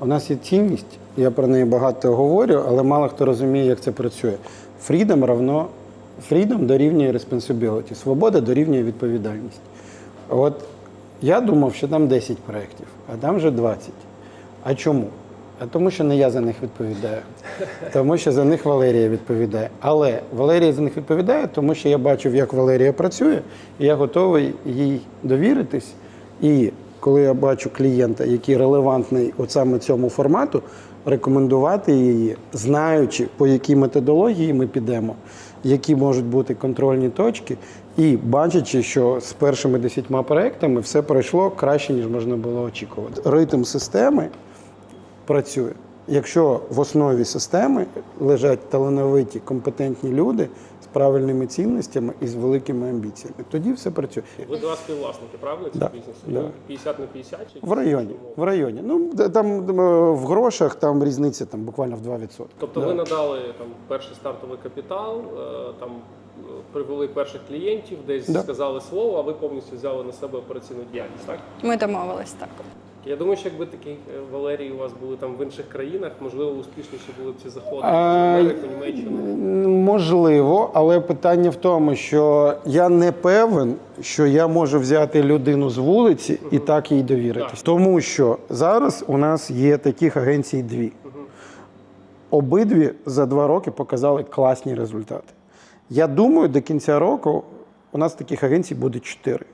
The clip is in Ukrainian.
У нас є цінність, я про неї багато говорю, але мало хто розуміє, як це працює. Freedom равно freedom дорівнює responsibility, свобода дорівнює відповідальність. От я думав, що там 10 проєктів, а там вже 20. А чому? А тому, що не я за них відповідаю. Тому що за них Валерія відповідає. Але Валерія за них відповідає, тому що я бачив, як Валерія працює, і я готовий їй довіритись. І коли я бачу клієнта, який релевантний от саме цьому формату, рекомендувати її, знаючи, по якій методології ми підемо, які можуть бути контрольні точки, і бачачи, що з першими десятьма проектами все пройшло краще, ніж можна було очікувати. Ритм системи працює. Якщо в основі системи лежать талановиті, компетентні люди з правильними цінностями і з великими амбіціями, тоді все працює. Ви два співвласники, правильно? Да, да. 50 на 50? Чи В районі. В районі. Ну там в грошах там різниця там буквально в 2%. Тобто ви надали там перший стартовий капітал, е, там е, привели перших клієнтів, десь Да. сказали слово, а ви повністю взяли на себе операційну діяльність, так? Ми домовились так. Я думаю, що якби такі е, Валерії у вас були там в інших країнах, можливо, успішніші були б ці заходи в Америку, Німеччину. Можливо, але питання в тому, що я не певен, що я можу взяти людину з вулиці і так їй довіритись. Тому що зараз у нас є таких агенцій дві. Обидві за два роки показали класні результати. Я думаю, до кінця року у нас таких агенцій буде чотири.